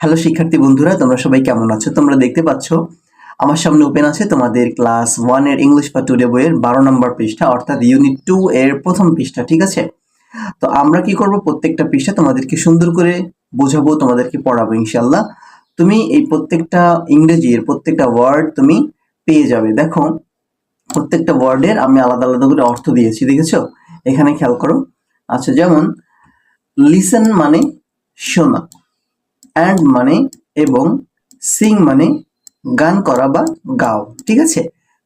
Hello শিক্ষার্থী বন্ধুরা, তোমরা সবাই কেমন আছো? তোমরা দেখতে পাচ্ছ, আমার সামনে ওপেন আছে তোমাদের ক্লাস ওয়ানের ইংলিশ বা টুডে বইয়ের বারো নম্বর পৃষ্ঠা, অর্থাৎ ইউনিট টু এর প্রথম পৃষ্ঠা, ঠিক আছে? তো আমরা কি করব? প্রত্যেকটা পৃষ্ঠা তোমাদেরকে সুন্দর করে বোঝাবো, তোমাদেরকে পড়াবো ইনশাল্লাহ তুমি এই প্রত্যেকটা ইংরেজির প্রত্যেকটা ওয়ার্ড তুমি পেয়ে যাবে। দেখো, প্রত্যেকটা ওয়ার্ডের আমি আলাদা আলাদা করে অর্থ দিয়েছি, দেখেছ? এখানে খেয়াল করো। আচ্ছা যেমন লিসেন মানে শোনা। অ্যান্ড মানে এবং সিং মানে গান করা বা গাও, ঠিক আছে?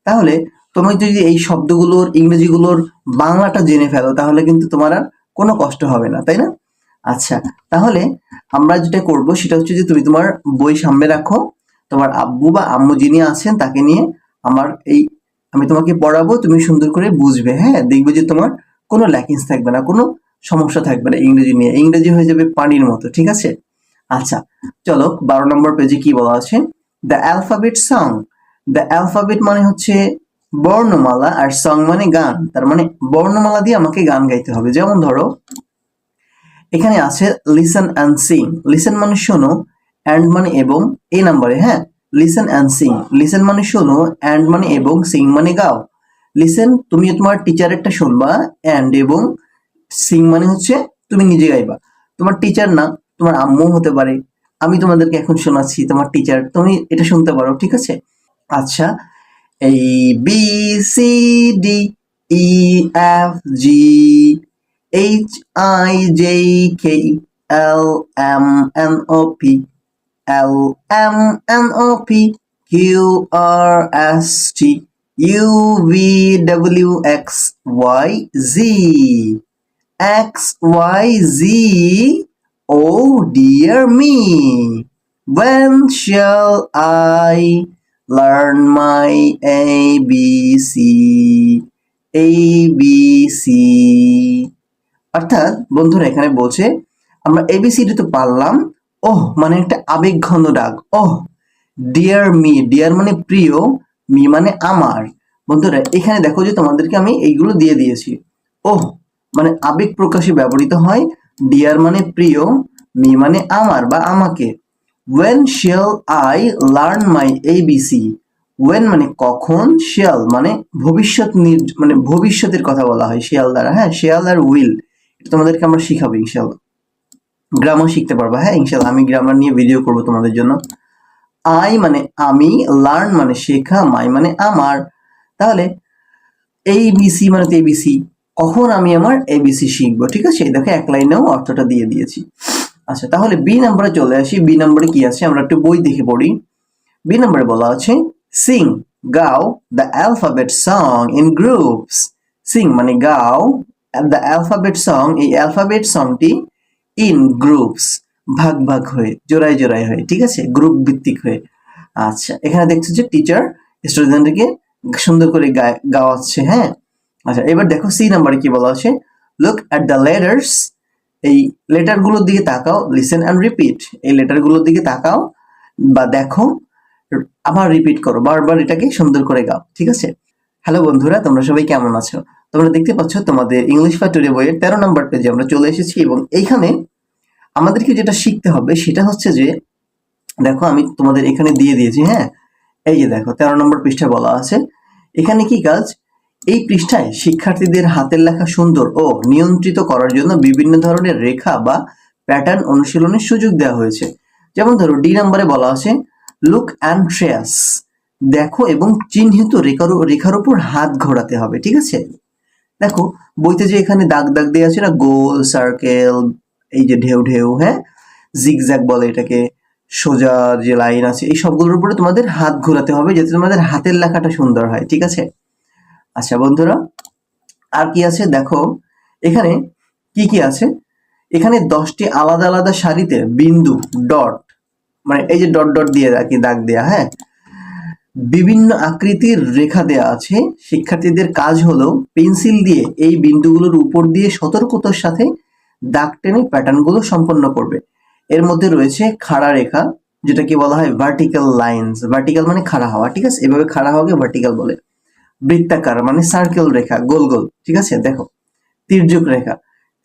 তাহলে তুমি যদি এই শব্দগুলোর, ইংরেজিগুলোর বাংলাটা জেনে ফেলো, তাহলে কিন্তু তোমার আর কোনো কষ্ট হবে না, তাই না? আচ্ছা তাহলে আমরা যেটা করব সেটা হচ্ছে যে তুমি তোমার বই সামনে রাখো, তোমার আব্বু বা আম্মু যিনি আছেন তাকে নিয়ে আমার এই, আমি তোমাকে পড়াবো, তুমি সুন্দর করে বুঝবে হ্যাঁ? দেখবে যে তোমার কোনো ল্যাকিংস থাকবে না, কোনো সমস্যা থাকবে না ইংরেজি নিয়ে। ইংরেজি হয়ে যাবে পানির মতো, ঠিক আছে? আচ্ছা চলো বারো নম্বর পেজে কি বলা আছে? The alphabet song the alphabet মানে হচ্ছে বর্ণমালা আর সং মানে গান। তার মানে বর্ণমালা দিয়ে আমাকে গান গাইতে হবে। যেমন ধরো, এখানে আছে লিসেন অ্যান্ড সিং লিসেন মানে শোনো অ্যান্ড মানে এবং, এই নাম্বারে হ্যাঁ? লিসেন অ্যান্ড সিং লিসেন মানে শোনো অ্যান্ড মানে এবং সিং মানে গাও। লিসেন তুমি তোমার টিচারেরটা শুনবা অ্যান্ড এবং সিং মানে হচ্ছে তুমি নিজে গাইবা। তোমার টিচার না তোমার আম্মু হতে পারে। আমি তোমাদেরকে এখন শোনাচ্ছি, তোমার টিচার তুমি এটা শুনতে পারো, ঠিক আছে? আচ্ছা এই B C D E F G H I J K L M N O P L M N O P Q R S T U V W X Y Z X Y Z Oh dear me, when shall I learn my ABC? ABC অর্থাৎ বন্ধুরা এখানে বলছে আমরা ABCD তো পারলাম। ওহ মানে একটা আবেগঘন ডাক ওহ ডিয়ার মি ডিয়ার মানে প্রিয় মি মানে আমার। বন্ধুরা এখানে দেখো যে তোমাদেরকে আমি এইগুলো দিয়ে দিয়েছি। ওহ মানে আবেগ প্রকাশে ব্যবহৃত হয়। ডিয়ার মানে প্রিয় মি মানে আমার বা আমাকে when shall I learn my ABC when মানে কখন শেল মানে ভবিষ্যৎ মানে ভবিষ্যতের কথা বলা হয় শেয়াল দ্বারা। হ্যাঁ শেয়াল আর উইল এটা তোমাদেরকে আমরা শিখাবো ইনশাল্লাহ গ্রামার শিখতে পারবা হ্যাঁ ইনশাল্লাহ আমি গ্রামার নিয়ে ভিডিও করব তোমাদের জন্য। আই মানে আমি লার্ন মানে শেখা মাই মানে আমার তাহলে এই বিসি মানে তো এবিসি কখন আমি আমার এবিসি শিখব, ঠিক আছে? দেখো, এক লাইনেও অর্থটা দিয়ে দিয়েছি। আচ্ছা তাহলে বি নাম্বারে চলে আসি। বি নাম্বারে কি আছে? আমরা একটু বই দেখে পড়ি। বি নাম্বারে বলা আছে সিং গাও the alphabet song in groups sing মানে গাও দ্য অ্যালফাবেট সং এই অ্যালফাবেট সংটি ইন গ্রুপস ভাগ ভাগ হয়ে, জোড়ায় জোড়ায় হয়ে, ঠিক আছে? গ্রুপ ভিত্তিক হয়ে। আচ্ছা এখানে দেখছ যে টিচার স্টুডেন্টকে সুন্দর করে গাওয়াচ্ছে হ্যাঁ? আচ্ছা এবার দেখো সি নাম্বারে কি বলা আছে? লুক অ্যাট দ্য লেটার্স এই লেটারগুলোর দিকে তাকাও লিসেন অ্যান্ড রিপিট এই লেটারগুলোর দিকে তাকাও বা দেখো, আবার রিপিট করো, বারবার এটাকে সুন্দর করে গাও, ঠিক আছে? হ্যালো বন্ধুরা, তোমরা সবাই কেমন আছো? তোমরা দেখতে পাচ্ছ তোমাদের ইংলিশ বা টুডে বইয়ের তেরো নম্বর পেজে আমরা চলে এসেছি এবং এইখানে আমাদেরকে যেটা শিখতে হবে সেটা হচ্ছে যে, দেখো আমি তোমাদের এখানে দিয়ে দিয়েছি হ্যাঁ? এই যে দেখো, তেরো নম্বর পৃষ্ঠায় বলা আছে। এখানে কি কাজ? এই পৃষ্ঠায় শিক্ষার্থীদের হাতের লেখা সুন্দর ও নিয়ন্ত্রিত করার জন্য বিভিন্ন ধরনের রেখা বা প্যাটার্ন অনুশীলনের সুযোগ দেওয়া হয়েছে। যেমন ধরো, ডি নাম্বারে বলা আছে লুক অ্যান্ড ট্রেয়াস দেখো এবং চিহ্নিত রেখার রেখার উপর হাত ঘোরাতে হবে, ঠিক আছে? দেখো, বইতে যে এখানে দাগ দাগ দেওয়া আছে না, গোল সার্কেল এই যে ঢেউ ঢেউ হ্যাঁ? জিগজ্যাগ বলে এটাকে, সোজা যে লাইন আছে, এই সবগুলোর উপরে তোমাদের হাত ঘোরাতে হবে, যাতে তোমাদের হাতের লেখাটা সুন্দর হয়, ঠিক আছে? আচ্ছা বন্ধুরা, আর কি আছে? দেখো, এখানে কি কি আছে? এখানে দশটি আলাদা আলাদা সারিতে বিন্দু, ডট মানে এই যে ডট ডট দিয়ে রাখি দাগ দেয়া হ্যাঁ? বিভিন্ন আকৃতির রেখা দেয়া আছে। শিক্ষার্থীদের কাজ হলো পেন্সিল দিয়ে এই বিন্দুগুলোর উপর দিয়ে সতর্কতার সাথে দাগ টেনে প্যাটার্নগুলো সম্পন্ন করবে। এর মধ্যে রয়েছে খাড়া রেখা, যেটাকে বলা হয় ভার্টিক্যাল লাইন্স ভার্টিক্যাল মানে খাড়া হওয়া, ঠিক আছে? এভাবে খাড়া হওয়াকে ভার্টিক্যাল বলে। বৃত্তাকার মানে সার্কেল রেখা, গোল গোল, ঠিক আছে? দেখো, তির্যক রেখা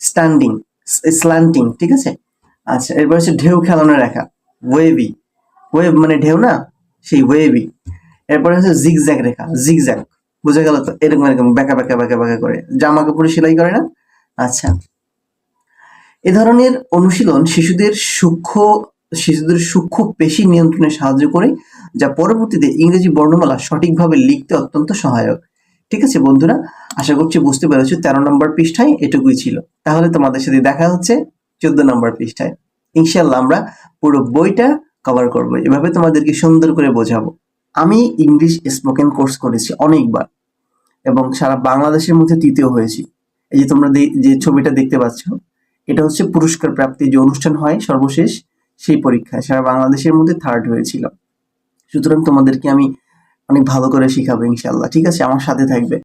স্ট্যান্ডিং স্ল্যান্টিং ঠিক আছে? আচ্ছা এরপর হচ্ছে ঢেউ খেলানো রেখা ওয়েবি ওয়েব মানে ঢেউ না? সেই ওয়েবি এরপরে হচ্ছে জিগজ্যাগ রেখা জিগজ্যাগ বোঝা গেল তো? এরকম এরকম বেঁকা বেঁকা বেঁকা বেঁকা করে। জামা কাপড়ে সেলাই করে না? আচ্ছা। এ ধরনের অনুশীলন শিশুদের সূক্ষ্ম শিশুদের সূক্ষ্ম পেশি নিয়ন্ত্রণে সাহায্য করে, যা পরবর্তীতে ইংরেজি বর্ণমালা সঠিকভাবে লিখতে অত্যন্ত সহায়ক। ঠিক আছে বন্ধুরা, আশা করছি বুঝতে পেরেছ, তেরো নম্বর পৃষ্ঠায় এটুকুই ছিল। তাহলে তোমাদের সাথে দেখা হচ্ছে চোদ্দ নম্বর পৃষ্ঠায়। ইনশাল্লাহ আমরা পুরো বইটা কভার করব। এভাবে তোমাদেরকে সুন্দর করে বোঝাবো। আমি ইংলিশ স্পোকেন কোর্স করেছি অনেকবার এবং সারা বাংলাদেশের মধ্যে তৃতীয় হয়েছি। এই যে তোমরা যে ছবিটা দেখতে পাচ্ছ, এটা হচ্ছে পুরস্কার প্রাপ্তি যে অনুষ্ঠান হয় সর্বশেষ সেই পরীক্ষায়। সারা বাংলাদেশের মধ্যে থার্ড হয়েছিল। সুতরাং তোমাদেরকে আমি অনেক ভালো করে শিখাবো ইনশাল্লাহ ঠিক আছে? আমার সাথে থাকবে।